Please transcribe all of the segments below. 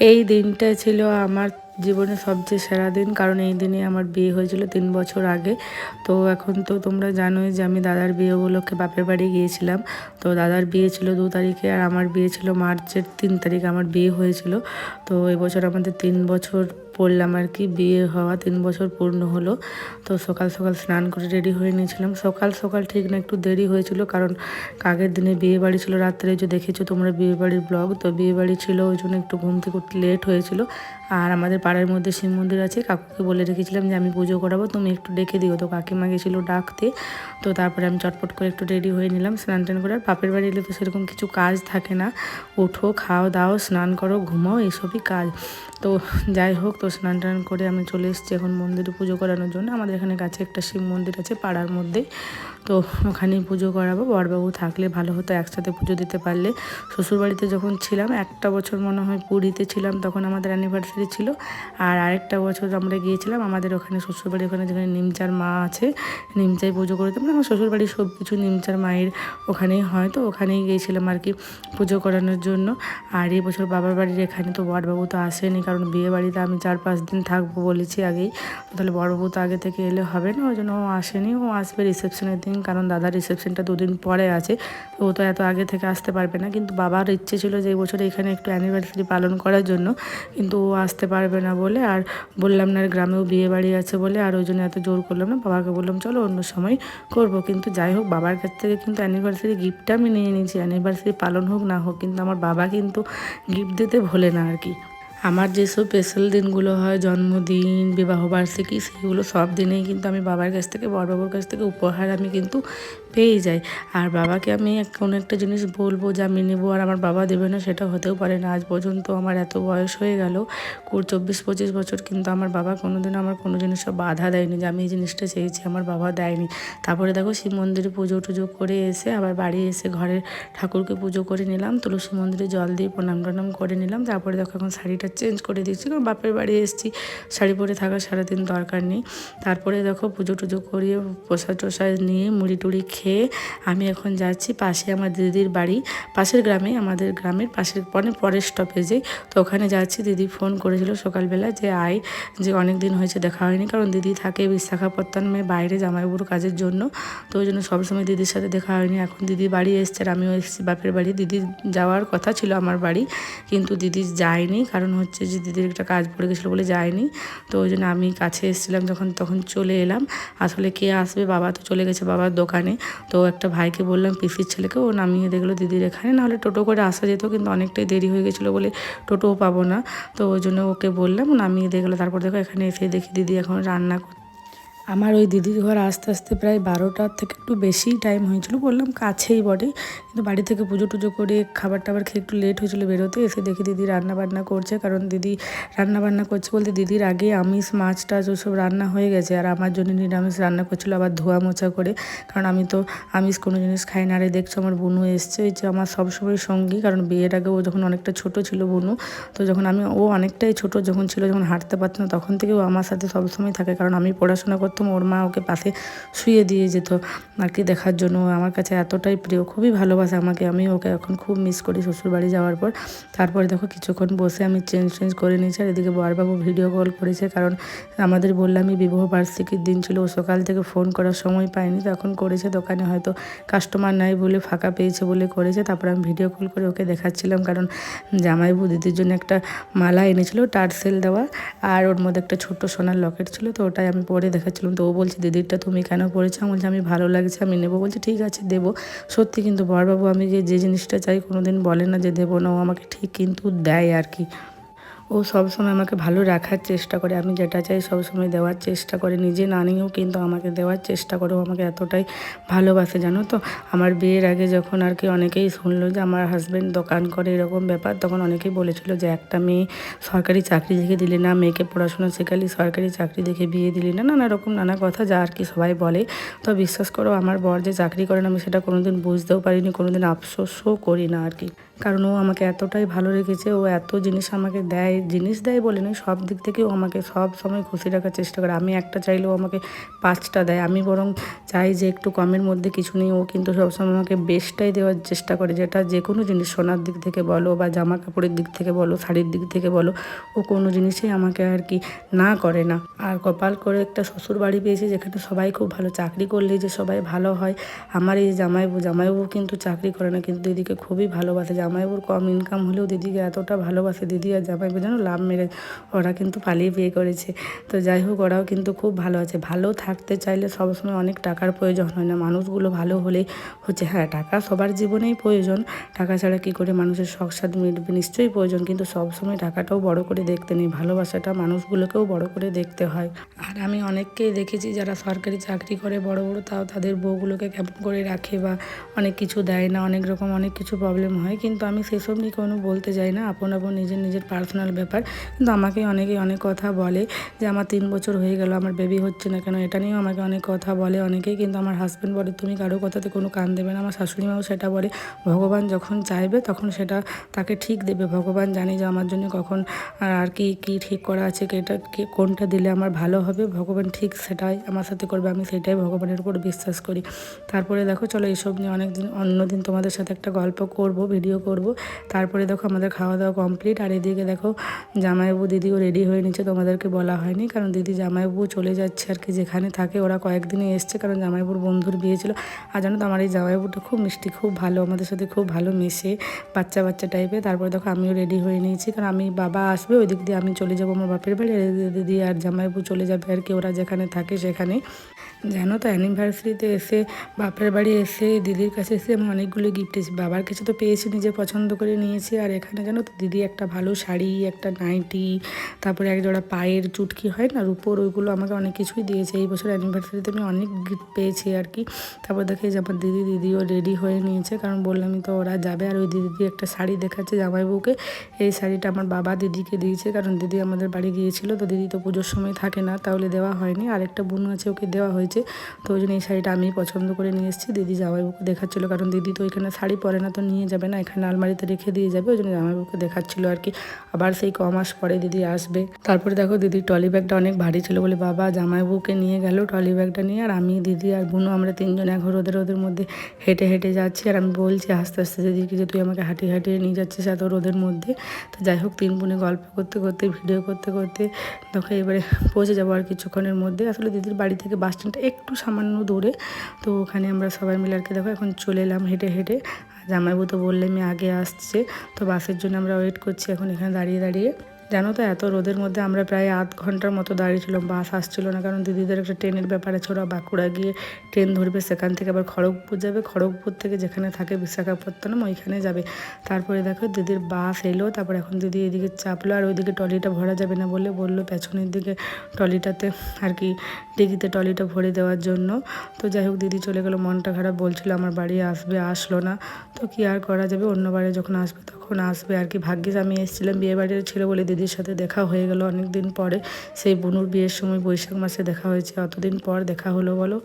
এই দিনটা ছিল আমার জীবনের সবচেয়ে সেরা দিন, কারণ এই দিনে আমার বিয়ে হয়েছিল তিন বছর আগে। তো এখন তো তোমরা জানোই যে আমি দাদার বিয়ে উপলক্ষে বাপের বাড়ি গিয়েছিলাম। তো দাদার বিয়ে ছিল দু তারিখে আর আমার বিয়ে ছিল মার্চের তিন তারিখে আমার বিয়ে হয়েছিল। তো এবছর আমাদের তিন বছর পড়লাম আর কি, বিয়ে হওয়া তিন বছর পূর্ণ হলো। তো সকাল সকাল স্নান করে রেডি হয়ে নিয়েছিলাম। সকাল সকাল ঠিক না, একটু দেরি হয়েছিল, কারণ আগের দিনে বিয়ে বাড়ি ছিল রাত্রে। যে দেখেছ তোমরা বিয়ে বাড়ির ব্লগ, তো বিয়ে বাড়ি ছিল, ওই জন্য একটু ঘুম থেকে লেট হয়েছিল। আর আমাদের পাড়ার মধ্যে শিব মন্দির আছে, কাকুকে বলে রেখেছিলাম যে আমি পুজো করাবো, তুমি একটু ডেকে দিও। তো কাকিমা গেছিল ডাকতে, তো তারপরে আমি চটপট করে একটু রেডি হয়ে নিলাম স্নান টান করে আর বাপের বাড়ি এলে তো সেরকম কিছু কাজ থাকে না। ওঠো, খাও, দাও, স্নান করো, ঘুমাও এইসবই কাজ। তো যাই হোক, তো স্নান টান করে আমি চলে এসেছি এখন মন্দিরে পুজো করানোর জন্য। আমাদের এখানে কাছে একটা শিব মন্দির আছে পাড়ার মধ্যে। তো ওখানেই পুজো করাবো। বরবাবু থাকলে ভালো হতো, একসাথে পুজো দিতে পারলে। শ্বশুরবাড়িতে যখন ছিলাম, একটা বছর মনে হয় পুরীতে ছিলাম, তখন আমাদের অ্যানিভার্সারি ছিল। আর আরেকটা বছর আমরা গিয়েছিলাম, আমাদের ওখানে শ্বশুরবাড়ি, ওখানে যেখানে নিমচার মা আছে নিমচাই পুজো করতাম না আমার শ্বশুরবাড়ির সব কিছু নিমচার মায়ের ওখানেই হয়, তো ওখানেই গিয়েছিলাম আর কি পুজো করানোর জন্য। আর এই বছর বাবার বাড়ির এখানে তো বড়বাবু তো আসেনি, কারণ বিয়ে বাড়িতে আমি চার পাঁচ দিন থাকব বলেছি আগেই। তাহলে বড়বাবু তো আগে থেকে এলে হবে না, ওই জন্য ও আসেনি। ও আসবে রিসেপশনের দিন, কারণ দাদার রিসেপশনটা দুদিন পরে আছে ও তো এত আগে থেকে আসতে পারবে না। কিন্তু বাবার ইচ্ছে ছিল যে এই বছর এখানে একটু অ্যানিভার্সারি পালন করার জন্য, কিন্তু ও আসতে পারবে না বলে, আর বললাম না আর গ্রামেও বিয়ে বাড়ি আছে বলে, আর ওই জন্য এত জোর করলাম না। বাবাকে বললাম, চলো অন্য সময় করব। কিন্তু যাই হোক, বাবার কাছ থেকে কিন্তু অ্যানিভার্সারি গিফটটা আমি নিয়ে নিয়েছি অ্যানিভার্সারি পালন হোক না হোক, কিন্তু আমার বাবা কিন্তু গিফট দিতে ভোলে না আর কি। আমার যেসব স্পেশাল দিনগুলো হয়, জন্মদিন বিবাহবার্ষিকী সেগুলো সব দিনেই কিন্তু আমি বাবার কাছ থেকে বড় বড়বাবুর কাছ থেকে উপহার আমি কিন্তু পেয়ে যাই। আর বাবাকে আমি কোনো একটা জিনিস বলব যে আমি নেব আর আমার বাবা দেবে না, সেটা হতেও পারে না। আজ পর্যন্ত আমার এত বয়স হয়ে গেল, কুড়, চব্বিশ, পঁচিশ বছর কিন্তু আমার বাবা কোনো দিন আমার কোনো জিনিসও বাধা দেয়নি যে আমি এই জিনিসটা চেয়েছি, আমার বাবা দেয়নি। তারপরে দেখো শিব মন্দিরে পুজো টুজো করে এসে আবার বাড়ি এসে ঘরের ঠাকুরকে পুজো করে নিলাম, তুলসী মন্দিরে জল দিয়ে প্রণাম টনাম করে নিলাম। তারপরে দেখো এখন শাড়িটা চেঞ্জ করে দিচ্ছি কারণ বাপের বাড়ি এসেছি, শাড়ি পরে থাকার সারাদিন দরকার নেই। তারপরে দেখো পুজো টুজো করিয়ে প্রসাদ টোসাদ নিয়ে মুড়ি টুড়ি খেয়ে আমি এখন যাচ্ছি পাশে আমার দিদির বাড়ি, পাশের গ্রামে, আমাদের গ্রামের পাশের পরে পরের স্টপেজে তো ওখানে যাচ্ছি, দিদি ফোন করেছিল সকালবেলা যে, আয়, যে অনেক দিন হয়েছে দেখা হয়নি, কারণ দিদি থাকে বিশাখাপত্তনমে বাইরে জামাইবুর কাজের জন্য। তো ওই জন্য সবসময় দিদির সাথে দেখা হয়নি। এখন দিদি বাড়ি এসছে আর আমিও এসেছি বাপের বাড়ি। দিদি যাওয়ার কথা ছিল আমার বাড়ি, কিন্তু দিদি যায়নি, কারণ হচ্ছে যে দিদির একটা কাজ পড়ে গেছিল বলে যায়নি। তো ওই জন্য আমি কাছে এসেছিলাম যখন, তখন চলে এলাম। আসলে কে আসবে? বাবা তো চলে গেছে বাবার দোকানে। তো একটা ভাইকে বললাম, পিসির ছেলেকে, ও নামিয়ে দেখল দিদির এখানে। নাহলে টোটো করে আসা যেত, কিন্তু অনেকটাই দেরি হয়ে গেছিল বলে টোটোও পাবো না। তো ওই জন্য ওকে বললাম, নামিয়ে দেখল তারপর দেখো এখানে এসে দেখি দিদি এখন রান্না করতে আমার ওই দিদির ঘর আস্তে আস্তে প্রায় বারোটার থেকে একটু বেশি টাইম হয়েছিল, বললাম কাছেই বটে। কিন্তু বাড়ি থেকে পুজো টুজো করে খাবার টাবার খেয়ে একটু লেট হয়েছিল বেরোতে, এসে দেখি দিদি রান্না বান্না করছে, কারণ দিদি রান্না বান্না করছে বলতে দিদির আগে আমিষ, মাছ টাছ ওসব রান্না হয়ে গেছে, আর আমার জন্য নিরামিষ রান্না করছিল আবার ধোয়া মোছা করে, কারণ আমি তো আমিষ কোনো জিনিস খাই না। আরে দেখছ আমার বুনু এসছে, এই যে আমার সবসময় সঙ্গী, কারণ বিয়ের আগে ও যখন অনেকটা ছোট ছিল বুনু, তো যখন আমি, ও অনেকটাই ছোট যখন ছিল, যখন হাঁটতে পারতো না, তখন থেকে ও আমার সাথে সবসময় থাকে, কারণ আমি পড়াশোনা করতাম ওর মা ওকে পাশে শুয়ে দিয়ে যেত আর কি দেখার জন্য। আমার কাছে এতটাই প্রিয়, খুবই ভালোবাসে আমাকে। আমি ওকে এখন খুব মিস করি শ্বশুরবাড়ি যাওয়ার পর। তারপরে দেখো কিছুক্ষণ বসে আমি চেঞ্জ চেঞ্জ করে নিয়েছি আর এদিকে বরবাবু ভিডিও কল করেছে কারণ আমাদের বললামই বিবাহ বার্ষিকীর দিন ছিল। ও সকাল থেকে ফোন করার সময় পাইনি তো এখন করেছে দোকানে হয়তো কাস্টমার নাই বলে ফাঁকা পেয়েছে বলে করেছে। তারপর আমি ভিডিও কল করে ওকে দেখাচ্ছিলাম কারণ জামাইবু দিদির জন্য একটা মালা এনেছিল, টার্সেল দেওয়া। আর ওর মধ্যে একটা ছোট্ট সোনার লকেট ছিল তো ওটাই আমি পরে দেখাচ্ছিলাম। তো ও বলছে, দিদিরটা তুমি কেন পড়েছো আমি বলছি, আমি ভালো লাগছে, আমি নেব। বলছে, ঠিক আছে, দেবো। সত্যি কিন্তু বরবাবু, আমি যে যে জিনিসটা চাই কোনো দিন বলে না যে, দেবো না। ও আমাকে ঠিক কিন্তু দেয় আর কি। ও সবসময় আমাকে ভালো রাখার চেষ্টা করে। আমি যেটা চাই সবসময় দেওয়ার চেষ্টা করে। নিজে না নিয়েও কিন্তু আমাকে দেওয়ার চেষ্টা করে। আমাকে এতটাই ভালোবাসে, জানো তো? আমার বিয়ের আগে যখন আর কি অনেকেই শুনলো যে আমার হাজব্যান্ড দোকান করে এরকম ব্যাপার, তখন অনেকেই বলেছিল যে একটা মেয়ে সরকারি চাকরি দেখে দিলি না, মেয়েকে পড়াশোনা শেখালি, সরকারি চাকরি দেখে বিয়ে দিলি না, নানা রকম নানা কথা যা আর কি সবাই বলে। তো বিশ্বাস করো, আমার বর যে চাকরি করেন আমি সেটা কোনোদিন বুঝতেও পারিনি, কোনোদিন আফসোসও করি না আর কি। কারণ ও আমাকে এতটাই ভালো রেখেছে, ও এত জিনিস আমাকে দেয়, জিনিস দেয় বলে নয়, সব দিক থেকে ও আমাকে সব সময় খুশি রাখার চেষ্টা করে। আমি একটা চাইলেও আমাকে পাঁচটা দেয়। আমি বরং চাই যে একটু কমের মধ্যে কিছু নেই, ও কিন্তু সবসময় আমাকে বেস্টটাই দেওয়ার চেষ্টা করে। যেটা যে কোনো জিনিস, সোনার দিক থেকে বলো বা জামা কাপড়ের দিক থেকে বলো, শাড়ির দিক থেকে বলো, ও কোনো জিনিসই আমাকে আর কি না করে না। আর কপাল করে একটা শ্বশুর বাড়ি পেয়েছি যেখানে সবাই খুব ভালো চাকরি করলে যে সবাই ভালো হয়। আমার এই জামাইবু জামাইবাবু কিন্তু চাকরি করে না, কিন্তু এদিকে খুবই ভালোবাসে। জামাইবাবুর কম ইনকাম হলেও দিদিকে এতটা ভালোবাসে, দিদি আর জামাইবু যেন লাভ মেরে, ওরা কিন্তু পালিয়ে বিয়ে করেছে। তো যাই হোক, ওরাও কিন্তু খুব ভালো আছে। ভালো থাকতে চাইলে সবসময় অনেক টাকার প্রয়োজন হয় না। মানুষগুলো ভালো হলেই হচ্ছে হ্যাঁ টাকা সবার জীবনেই প্রয়োজন। টাকা ছাড়া কী করে মানুষের শখ মিটবে? নিশ্চয়ই প্রয়োজন, কিন্তু সবসময় টাকাটাও বড় করে দেখতে নেই। ভালোবাসাটা মানুষগুলোকেও বড় করে দেখতে হয়। আর আমি অনেককেই দেখেছি যারা সরকারি চাকরি করে, বড় বড়, তাও তাদের বউগুলোকে কেমন করে রাখে বা অনেক কিছু দেয় না, অনেক রকম অনেক কিছু প্রবলেম হয়। কিন্তু আমি সেসব নিয়ে কোনো বলতে যাই না। আপন আপন নিজের নিজের পার্সোনাল ব্যাপার। কিন্তু আমাকে অনেকেই অনেক কথা বলে যে, আমার তিন বছর হয়ে গেল, আমার বেবি হচ্ছে না কেন? এটা নিয়েও আমাকে অনেক কথা বলে। অনেকেই কিন্তু আমার হাজব্যান্ড বলে, তুমি কারও কথাতে কোনো কান দেবে না। আমার শাশুড়ি মাও সেটা বলে। ভগবান যখন চাইবে, তখন সেটা তাকে ঠিক দেবে। ভগবান জানে যে, আমার জন্য কখন আর কি কি ঠিক করা আছে এটা কোনটা দিলে আমার ভালো হবে? ভগবান ঠিক সেটাই আমার সাথে করবে। আমি সেটাই ভগবানের উপর বিশ্বাস করি। তারপরে দেখো, চলো এইসব নিয়ে অনেক দিন অন্যদিন তোমাদের সাথে একটা গল্প করব ভিডিও করব। তারপরে দেখো আমাদের খাওয়া দাওয়া কমপ্লিট আর এদিকে দেখো জামাইবাবু দিদিও রেডি হয়ে নিচ্ছে, তোমাদেরকে বলা হয়নি। কারণ দিদি জামাইবাবু চলে যাচ্ছে আর কি যেখানে থাকে, ওরা কয়েকদিনই এসছে কারণ জামাইবাবুর বন্ধুর বিয়ে ছিল। আর জানো তো, আমার এই জামাইবাবুটা খুব মিষ্টি, খুব ভালো, আমাদের সাথে খুব ভালো মেশে বাচ্চা বাচ্চা টাইপের তারপরে দেখো আমিও রেডি হয়ে নিয়েছি, কারণ আমি বাবা আসবে ওই দিক দিয়ে আমি চলে যাব আমার বাপের বাড়ি। দিদি আর জামাইবাবু চলে যাবে আর কি, ওরা যেখানে থাকে সেখানে জানো তো অ্যানিভার্সারিতে এসে, বাপের বাড়ি এসে, দিদির কাছে এসে আমি অনেকগুলো গিফট এসেছি। বাবার কাছে তো পেয়েছি, নিজে পছন্দ করে নিয়েছি। আর এখানে জানো তো, দিদি একটা ভালো শাড়ি, একটা নাইটি, তারপরে এক জোড়া পায়ের চুটকি, হয় না, রূপোর, ওইগুলো আমাকে অনেক কিছুই দিয়েছে। এই বছর অ্যানিভার্সারিতে আমি অনেক গিফট পেয়েছি আর কি। তারপর দেখে যে আমার দিদি, দিদিও রেডি হয়ে নিয়েছে। কারণ বললামই তো, ওরা যাবে আর ওই দিদি একটা শাড়ি দেখাচ্ছে জামাইবউকে। এই শাড়িটা আমার বাবা দিদিকে দিয়েছে, কারণ দিদি আমাদের বাড়ি গিয়েছিল। তো দিদি তো পুজোর সময় থাকে না, তাহলে দেওয়া হয়নি। আরেকটা বোন আছে, ওকে দেওয়া হয়েছে। তো ওই জন্য এই শাড়িটা আমি পছন্দ করে নিয়ে এসেছি। দিদি জামাইবাবুকে দেখাচ্ছিলো, কারণ দিদি তো এখানে শাড়ি পরে না, তো নিয়ে যাবে না, এখানে আলমারিতে রেখে দিয়ে যাবে, ওই জন্য জামাইবাবুকে দেখাচ্ছিলো আর কি। আবার সেই ক মাস পরে দিদি আসবে। তারপরে দেখো দিদির ট্রলি ব্যাগটা অনেক ভারী ছিল বলে বাবা জামাইবাবুকে নিয়ে গেল ট্রলি ব্যাগটা নিয়ে, আর আমি, দিদি আর বুনু আমরা তিনজন এখন রোদের রোদের মধ্যে হেঁটে হেঁটে যাচ্ছি। আর আমি বলছি আস্তে আস্তে দিদিকে যে তুই আমাকে হাঁটিয়ে হাঁটিয়ে নিয়ে যাচ্ছিস এত রোদের মধ্যে। তো যাই হোক, তিন বোনে গল্প করতে করতে, ভিডিও করতে করতে, দেখো এবারে পৌঁছে যাব আর কিছুক্ষণের মধ্যে। আসলে দিদির বাড়ি থেকে বাস স্ট্যান্ডটা একটু সামান্য দূরে। তো ওখানে আমরা সবাই মিলে আর কি দেখো এখন চলে এলাম হেঁটে হেঁটে। জামাইবু তো বললে আমি আগে আসছে। তো বাসের জন্য আমরা ওয়েট করছি এখন এখানে দাঁড়িয়ে দাঁড়িয়ে। জানো তো, এত রোদের মধ্যে আমরা প্রায় আধ ঘণ্টার মতো দাঁড়িয়েছিলাম, বাস আসছিল না। কারণ দিদিদের একটা ট্রেনের ব্যাপার ওরা বাঁকুড়া গিয়ে ট্রেন ধরবে, সেখান থেকে আবার খড়গপুর যাবে। খড়গপুর থেকে যেখানে থাকে বিশাখাপত্তনম, ওইখানে যাবে। তারপরে দেখো দিদির বাস এলো, তারপর এখন দিদি এদিকে চাপলো, আর ওইদিকে ট্রলিটা ভরা যাবে না বলে বলল পেছনের দিকে ট্রলিটাতে আর কি, ডিগিতে ট্রলিটা ভরে দেওয়ার জন্য। তো যাই হোক, দিদি চলে গেলো, মনটা খারাপ, বলছিল আমার বাড়ি আসবে, আসলো না। তো কি আর করা যাবে? অন্য বাড়ি যখন আসবে, তখন আসবে। আর কি ভাগ্যিস আমি এসেছিলাম বিয়ে বাড়ির ছিল বলে দিদির সাথে দেখা হয়ে গেল অনেক দিন পরে। সেই বুনুর বিয়ের সময় বৈশাখ মাসে দেখা হয়েছে, অতদিন পর দেখা হলো বলো।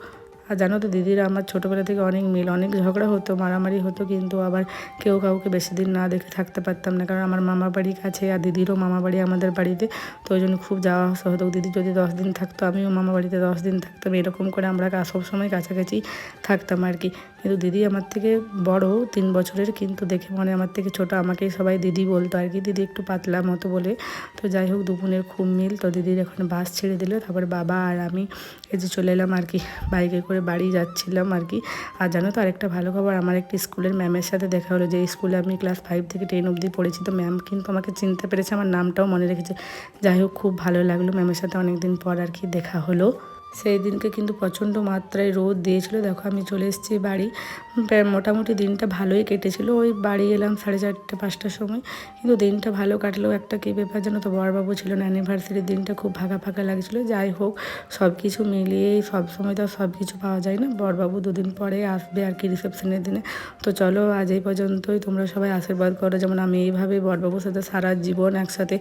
আর জানো তো দিদিরা আমার ছোটোবেলা থেকে অনেক মিল, অনেক ঝগড়া হতো, মারামারি হতো, কিন্তু আবার কেউ কাউকে বেশি দিন না দেখে থাকতে পারতাম না। কারণ আমার মামা বাড়ি কাছে আর দিদিরও মামা বাড়ি আমাদের বাড়িতে। তো ওই জন্য খুব যাওয়া আসা হতো। দিদি যদি দশ দিন থাকতো, আমিও মামা বাড়িতে দশ দিন থাকতাম। এরকম করে আমরা সবসময় কাছাকাছি থাকতাম আর কি। কিন্তু দিদি আমার থেকে বড়, তিন বছরের কিন্তু দেখে মনে আমার থেকে ছোট। আমাকে সবাই দিদি বলতো আর কি, দিদি একটু পাতলা মতো বলে। তো যাই হোক দুপুনের খুব মিল। তো দিদির এখন বাস ছেড়ে দিল, তারপর বাবা আর আমি এই যে চলে এলাম আর কি, বাইকে করে বাড়ি যাচ্ছিলাম আর কি। আর জানো তো আরেকটা ভালো খবর, আমার একটি স্কুলের ম্যামের সাথে দেখা হলো যে স্কুলে আমি ক্লাস ফাইভ থেকে টেন অবধি পড়েছি। তো ম্যাম কিন্তু আমাকে চিনতে পেরেছে, আমার নামটাও মনে রেখেছে। যাই হোক, খুব ভালো লাগল ম্যামের সাথে অনেকদিন পর আর কি দেখা হলো। সেই দিনকে কিন্তু প্রচণ্ড মাত্রায় রোদ দিয়েছিল। দেখো আমি চলে এসেছি বাড়ি। মোটামুটি দিনটা ভালোই কেটেছিল। ওই বাড়ি এলাম সাড়ে চারটে, পাঁচটার সময়। কিন্তু দিনটা ভালো কাটলেও একটা কী ব্যাপার যেন তো? বরবাবু ছিল না অ্যানিভার্সারির দিনটা খুব ফাঁকা ফাঁকা লাগছিল। যাই হোক সব কিছু মিলিয়েই সব সময় তো সব কিছু পাওয়া যায় না। বরবাবু দুদিন পরে আসবে আর কি রিসেপশনের দিনে। তো চলো, আজ এই পর্যন্তই। তোমরা সবাই আশীর্বাদ করো। যেমন আমি এইভাবে বরবাবুর সাথে সারা জীবন একসাথে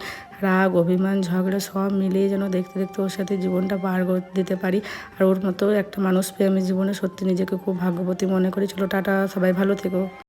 রাগ, অভিমান, ঝগড়া সব মিলিয়ে যেন দেখতে দেখতে ওর সাথে জীবনটা পার দিতে পারি। আর ওর মতো একটা মানুষ পেয়ে আমি জীবনে সত্যি নিজেকে খুব ভাগ্যবতী মনে করি। চলো, টাটা, সবাই ভালো থেকো।